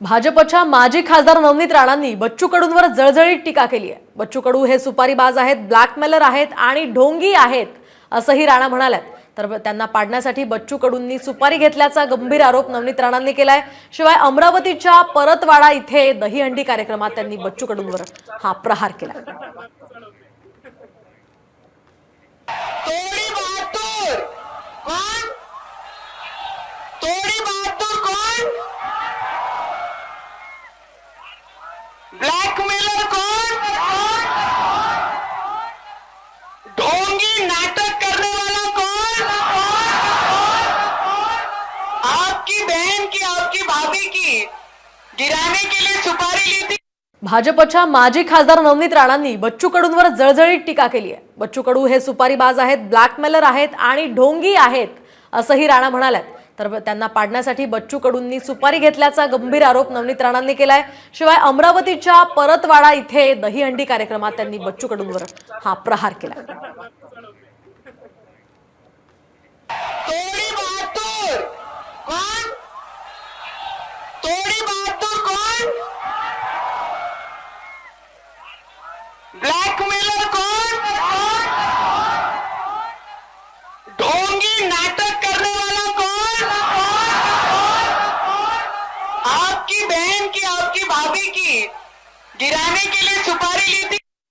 भाजपच्या माजी खासदार नवनीत राणांनी बच्चू कडूंवर जळजळीत टीका केली आहे. बच्चू कडू हे सुपारीबाज आहेत ब्लॅकमेलर आहेत आणि ढोंगी आहेत असंही राणा म्हणाल्यात. तर त्यांना पाडण्यासाठी बच्चू कडूंनी सुपारी घेतल्याचा गंभीर आरोप नवनीत राणांनी केलाय. शिवाय अमरावतीच्या परतवाडा इथे दहीहंडी कार्यक्रमात त्यांनी बच्चू कडूंवर हा प्रहार केला. आपकी बहन की आपकी भाभी की गिराने के लिए सुपारी ली थी। भाजपच्या माजी खासदार नवनीत राणांनी बच्चू कडूंवर जळजळीत टीका केली आहे. बच्चू कडू हे सुपारीबाज आहेत ब्लॅकमेलर आहेत आणि ढोंगी आहेत असंही राणा म्हणाल्यात. तर त्यांना पाडण्यासाठी बच्चू कडूंनी सुपारी घेतल्याचा गंभीर आरोप नवनीत राणांनी केलाय. शिवाय अमरावतीच्या परतवाडा इथे दहीहंडी कार्यक्रमात त्यांनी बच्चू कडूंवर हा प्रहार केला. तोड़ी बहादुर कौन? ब्लैकमेलर कौन? ढोंगी नाटक करने वाला कौन? आपकी बहन की, आपकी भाभी की गिराने के लिए सुपारी ली थी।